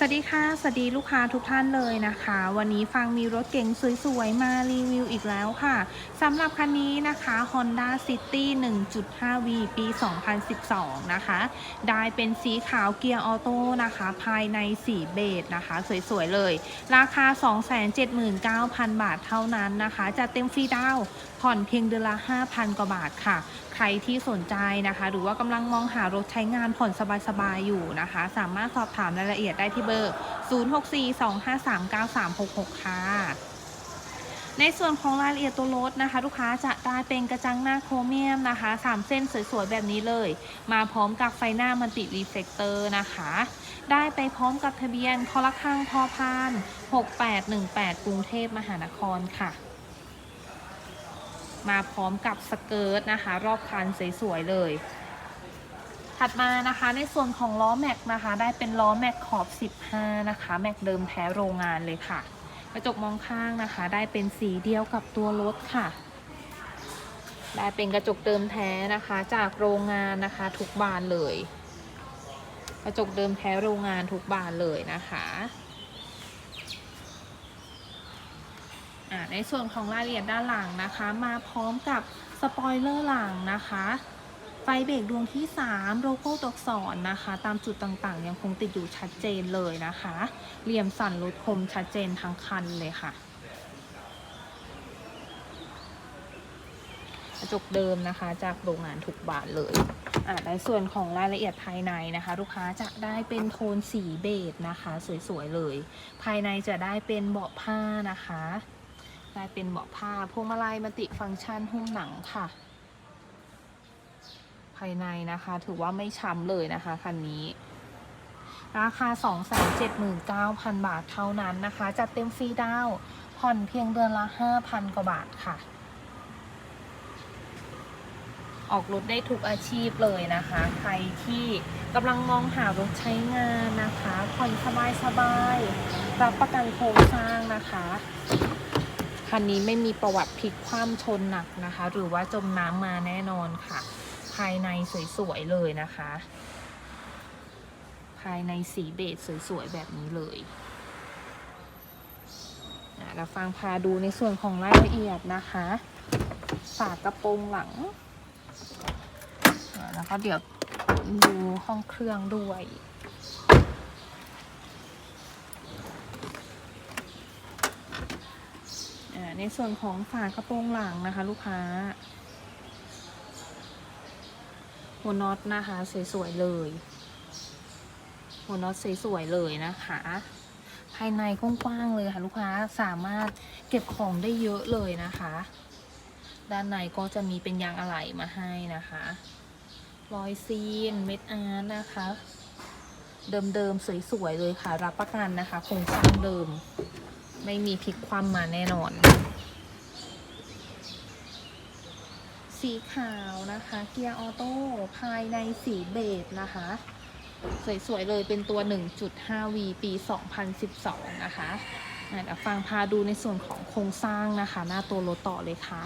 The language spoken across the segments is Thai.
สวัสดีค่ะ สวัสดีลูกค้าทุกท่านเลยนะคะ วันนี้ฟังมีรถเก๋งสวยๆ มารีวิวอีกแล้วค่ะสำหรับคันนี้นะคะ Honda City 1.5V ปี 2012 นะคะ ได้เป็นสีขาวเกียร์ออโต้นะคะ ภายในสีเบจนะคะ สวยๆ เลย ราคา 279,000 บาทเท่านั้นนะคะ จะเต็มฟรีดาวผ่อนเพียงเดือนละ 5,000 กว่าบาทค่ะ ใครที่สนใจนะคะ หรือว่ากำลังมองหารถใช้งานผ่อนสบายๆอยู่นะคะ สามารถสอบถามรายละเอียดได้ที่เบอร์ 0642539366 ค่ะในส่วนของรายละเอียดตัวรถนะคะ ลูกค้าจะได้เป็นกระจังหน้าโครเมียมนะคะ3เส้นสวยๆแบบนี้เลย มาพร้อมกับไฟหน้ามันติรีเฟกเตอร์นะคะ ได้ไปพร้อมกับทะเบียนคอละคังพอพาน 6818 กรุงเทพมหานครค่ะ มาพร้อมกับสเกิร์ตนะคะ รอบคันสวยๆเลย ถัดมานะคะในส่วนของล้อแม็กนะคะ ได้เป็นล้อแม็กขอบ 15 นะคะ แม็กเดิมแท้โรงงานเลยค่ะ กระจกมองข้างนะคะ ได้เป็นสีเดียวกับตัวรถค่ะ ได้เป็นกระจกเดิมแท้นะคะ จากโรงงานนะคะ ทุกบานเลย กระจกเดิมแท้โรงงานทุกบานเลยนะคะอ่า ในส่วนของรายละเอียดด้านหลังนะคะ มาพร้อมกับสปอยเลอร์หลังนะคะ ไฟเบรกดวงที่ 3 โลโก้ตัวอักษรนะคะ ตามจุดต่างๆ ยังคงติดอยู่ชัดเจนเลยนะคะ เหลี่ยมสั่นรถคมชัดเจนทั้งคันเลยค่ะกระจกเดิมนะคะจากโรงงานทุกบานเลยอ่าในส่วนของรายละเอียดภายในนะคะ ลูกค้าจะได้เป็นโทนสีเบจนะคะ สวยๆเลย ภายในจะได้เป็นเบาะผ้านะคะ ได้เป็นเบาะผ้าพวงมาลัยมัติฟังก์ชันหุ้มหนังค่ะ ภายในนะคะ ถือว่าไม่ช้ำเลยนะคะคันนี้ ราคา 279,000 บาทเท่านั้นนะคะ จัดเต็มฟรีดาวผ่อนเพียงเดือนละ 5,000 กว่าบาทค่ะ ออกรถได้ทุกอาชีพเลยนะคะ ใครที่กำลังมองหารถใช้งานนะคะ ผ่อนสบายๆรับประกันโครงสร้างนะคะ คันนี้ไม่มีประวัติพลิกคว่ำชนหนักนะคะ หรือว่าจมน้ำมาแน่นอนค่ะ ภายในสวยๆเลยนะคะ ภายในสีเบจสวยๆแบบนี้เลยเราฟังพาดูในส่วนของรายละเอียดนะคะฝากระโปรงหลัง แล้วก็เดี๋ยวดูห้องเครื่องด้วย อ่า ในส่วนของฝากระโปรงหลังนะคะ ลูกค้าหัวน็อตนะคะสวยๆเลยหัวน็อตสวยๆเลยนะคะ ภายในกว้างๆเลยค่ะ ลูกค้าสามารถเก็บของได้เยอะเลยนะคะ ด้านในก็จะมีเป็นยางอะไหล่มาให้นะคะรอยซีนเม็ดอาร์นะคะ เดิมๆสวยๆเลยค่ะ รับประกันนะคะโครงสร้างเดิม ไม่มีพลิกคว่ำมาแน่นอน สีขาวนะคะ เกียร์ออโต้ภายในสีเบจนะคะ สวย ๆ เลยเป็นตัว 1.5V ปี 2012 นะคะอะเดี๋ยวฟังพาดูในส่วนของโครงสร้างนะคะ หน้าตัวรถต่อเลยค่ะ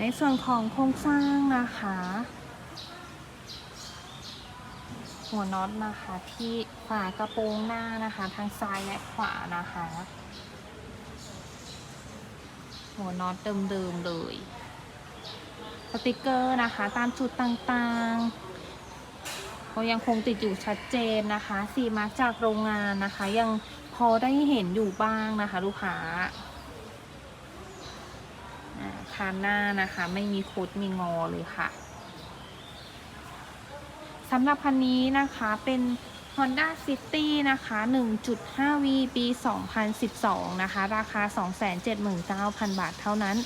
ในส่วนของโครงสร้างนะคะ หัวน็อตนะคะ ที่ฝากระโปรงหน้านะคะทางซ้ายและขวานะคะ หัวน็อตเดิมๆเลยสติกเกอร์นะคะ ตามจุดต่างๆก็ยังคงติดอยู่ชัดเจนนะคะสีมาร์กจากโรงงานนะคะ ยังพอได้เห็นอยู่บ้างนะคะ ลูกค้าคานหน้านะคะ ไม่มีคดมีงอเลยค่ะ สำหรับคันนี้นะคะเป็น Honda City นะคะ 1.5V ปี 2012 นะคะ ราคา 279,000 บาทเท่านั้น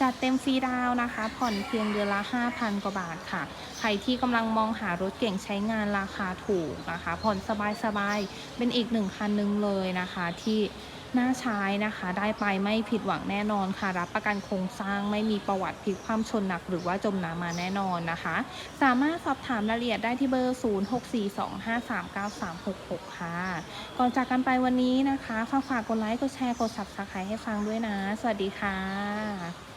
จัดเต็มฟรีดาวน์นะคะ ผ่อนเพียงเดือนละ 5,000 กว่าบาทค่ะ ใครที่กำลังมองหารถเก่งใช้งานราคาถูกนะคะ ผ่อนสบายๆ เป็นอีกหนึ่งคันหนึ่งเลยนะคะที่ น่าใช้นะคะ ได้ไปไม่ผิดหวังแน่นอนค่ะ รับประกันโครงสร้างไม่มีประวัติพลิกคว่ำชนหนัก หรือว่าจมน้ำมาแน่นอนนะคะ สามารถสอบถามรายละเอียดได้ที่เบอร์ 0642539366 ค่ะ ก่อนจากกันไปวันนี้นะคะฝากฝากกดไลค์กดแชร์กด subscribe ให้ฟังด้วยนะ สวัสดีค่ะ